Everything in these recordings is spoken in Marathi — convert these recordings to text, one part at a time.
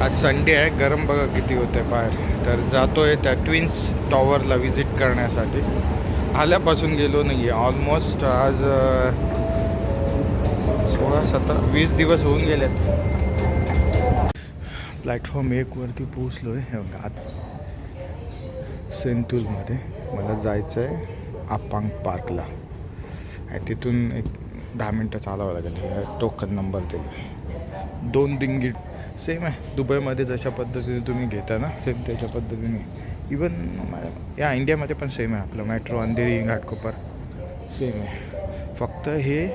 आज संडे आहे. गरम बघा किती होतं आहे बाहेर. तर जातो आहे त्या ट्विन्स टॉवरला व्हिजिट करण्यासाठी. आल्यापासून गेलो नाही आहे ऑलमोस्ट आज सोळा सतरा वीस दिवस होऊन गेलेत. प्लॅटफॉर्म एकवरती पोचलो आहे आज बघा मला जायचं आहे आपांग पार्कला तिथून एक दहा मिनटं चालावं लागेल. टोकन नंबर दिले दोन रिंगीट सेम आहे. दुबईमध्ये जशा पद्धतीने तुम्ही घेता ना सेम त्याच्या पद्धतीने. इवन या इंडियामध्ये पण सेम आहे आपलं. मेट्रो अंधेरी घाटकोपर. सेम आहे. फक्त हे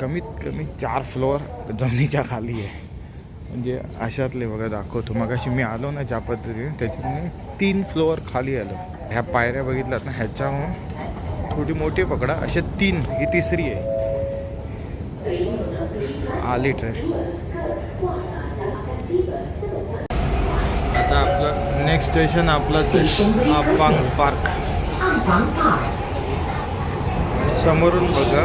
कमीत कमी चार फ्लोअर जमिनीच्या खाली आहे. म्हणजे अशातले बघा दाखवतो. मग अशी मी आलो ना ज्या पद्धतीने त्याच्याने तीन फ्लोअर खाली आलो. ह्या पायऱ्या बघितल्यात ना ह्याच्याहून थोडी मोठी पकडा. अशा तीन ही तिसरी आहे. आली ट्रेन. आता आपलं नेक्स्ट स्टेशन आपलंच आहे आपांग पार्क समोरून बघा.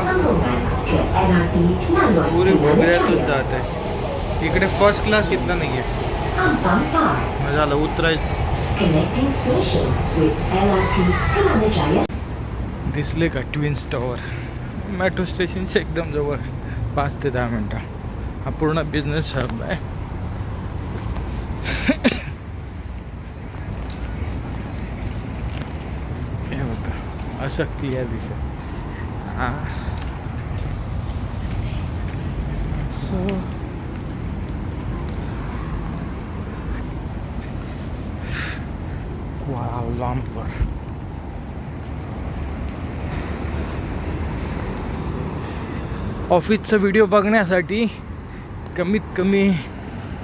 पुरी भोगऱ्यातून जात आहे. इकडे फर्स्ट क्लास इथलं नाही आहे Ampang झालं उतरायचं. दिसले का ट्विन्स टॉवर मेट्रो स्टेशनच्या एकदम जवळ पाच ते दहा मिनटं. हा पूर्ण बिझनेस हब आहे हे बघा असं क्लिअर दिसेल सो Lumpur. ऑफिसचा व्हिडिओ बघण्यासाठी कमीत कमी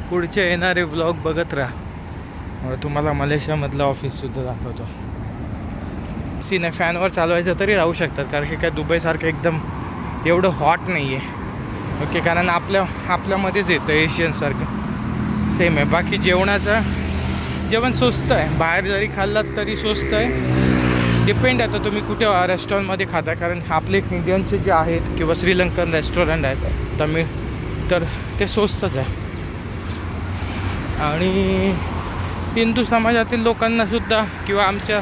पुढचे येणारे व्लॉग बघत राहा. मग तुम्हाला मलेशियामधलं ऑफिससुद्धा दाखवतो. सीन आहे. फॅनवर चालवायचं तरी राहू शकतात कारण की काय दुबईसारखं एकदम एवढं हॉट नाही आहे ओके कारण आपल्या आपल्यामध्येच येतं एशियनसारखं सेम आहे. बाकी जेवणाचं जेवण स्वस्त आहे. बाहेर जरी खाल्लात तरी स्वस्त आहे. डिपेंड आता तुम्ही कुठे रेस्टॉरंटमध्ये खाता कारण आपले इंडियनचे जे आहेत किंवा श्रीलंकन रेस्टॉरंट आहेत तमिळ तर ते स्वस्तच आहे. आणि हिंदू समाजातील लोकांनासुद्धा किंवा आमच्या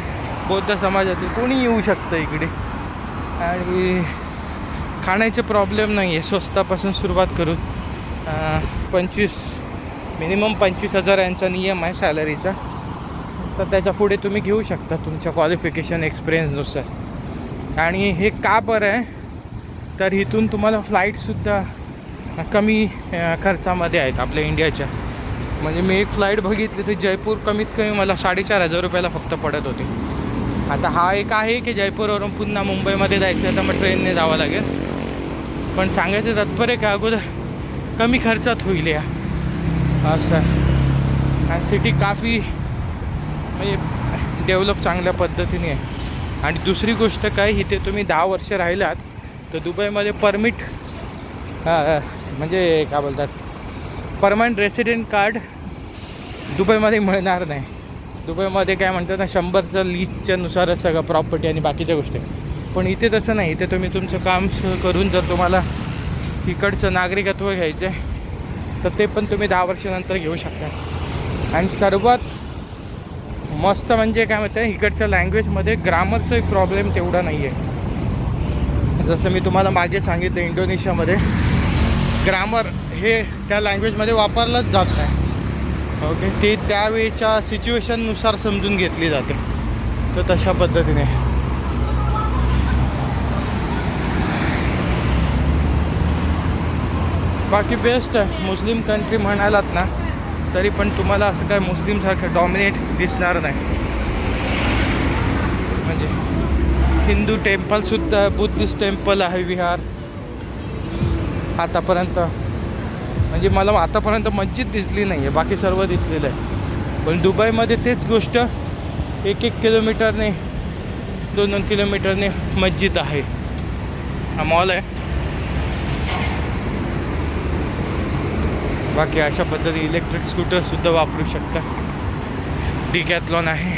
बौद्ध समाजातील कोणी येऊ शकतं इकडे? आणि खाण्याचे प्रॉब्लेम नाही आहे स्वस्तापासून सुरुवात करून पंचवीस मिनिमम पंचवीस हजार यांचा नियम आहे सॅलरीचा तर त्याच्या पुढे तुम्ही घेऊ शकता तुमच्या क्वालिफिकेशन एक्सपिरियन्सनुसार आणि हे का बरं आहे? तर इथून तुम्हाला फ्लाईटसुद्धा कमी खर्चामध्ये आहेत आपल्या इंडियाच्या. म्हणजे मी एक फ्लाईट बघितली तर जयपूर कमीत कमी मला साडेचार हजार रुपयाला फक्त पडत होती. आता हा एक आहे की जयपूरवरून पुन्हा मुंबईमध्ये जायचं तर मग ट्रेनने जावं लागेल. पण सांगायचं तात्पर्य का अगोदर कमी खर्चात होईल या. असं. आणि सिटी काफी म्हणजे डेव्हलप चांगल्या पद्धतीने आहे. आणि दुसरी गोष्ट काय इथे तुम्ही दहा वर्ष राहिलात तर दुबईमध्ये परमिट म्हणजे काय बोलतात? परमनंट रेसिडेंट कार्ड दुबईमध्ये मिळणार नाही. दुबईमध्ये काय म्हणतात ना शंभरचं लीजच्या नुसारच सगळं प्रॉपर्टी आणि बाकीच्या गोष्टी. पण इथे तसं नाही इथे तुम्ही तुमचं काम करून जर तुम्हाला इकडचं नागरिकत्व घ्यायचं आहे तर ते पण तुम्ही दहा वर्षानंतर घेऊ शकता. आणि सर्वात मस्त म्हणजे काय म्हणते इकडच्या लँग्वेजमध्ये ग्रामरचा एक प्रॉब्लेम तेवढा नाही आहे जसं मी तुम्हाला मागे सांगितलं इंडोनेशियामध्ये ग्रामर हे त्या लँग्वेजमध्ये वापरलंच जात नाही. ओके. ती त्यावेळेच्या सिच्युएशननुसार समजून घेतली जाते. तर तशा पद्धतीने. बाकी बेस्ट आहे. मुस्लिम कंट्री म्हणालात ना तरी पण तुम्हाला असं काय मुस्लिमसारखं डॉमिनेट दिसणार नाही. म्हणजे हिंदू टेम्पलसुद्धा बुद्धिस्ट टेम्पल आहे विहार. आतापर्यंत म्हणजे मला आतापर्यंत मस्जिद दिसली नाही आहे बाकी सर्व दिसलेलं आहे. पण दुबईमध्ये तेच गोष्ट एक एक किलोमीटरने दोन दोन किलोमीटरने मस्जिद आहे. हा मॉल आहे. बाकी अशा पद्धती इलेक्ट्रिक स्कूटरसुद्धा वापरू शकता. डिकॅथलॉन आहे.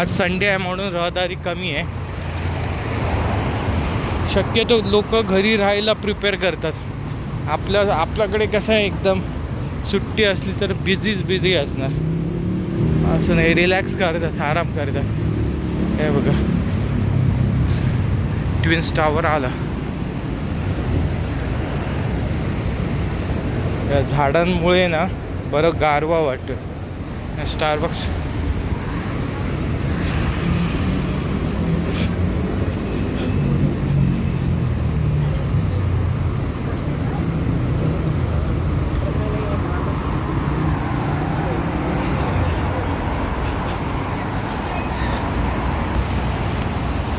आज संडे आहे म्हणून रहदारी कमी आहे. शक्यतो लोक घरी राहायला प्रिपेअर करतात. आपल्या आपल्याकडे कसं आहे एकदम सुट्टी असली तर बिझीच बिझी असणार. असं नाही रिलॅक्स करतात आराम करतात. हे बघा. ट्विन्स टावर आला. या झाडांमुळे ना बरं गारवा वाटतं स्टारबक्स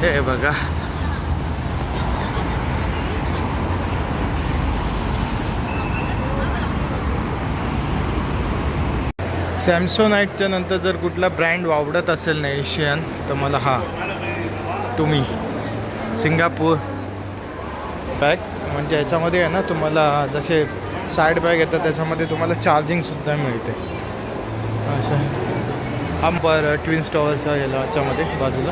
हे बघा. सॅमसोनाईटच्या नंतर जर कुठला ब्रँड आवडत असेल ना एशियन तर मला हा. तुम्ही. सिंगापूर बॅग म्हणजे याच्यामध्ये आहे ना तुम्हाला जसे साईड बॅग येतात त्याच्यामध्ये तुम्हाला चार्जिंगसुद्धा मिळते. असं. हा बरं ट्विन स्टॉवरच्या याला याच्यामध्ये बाजूला.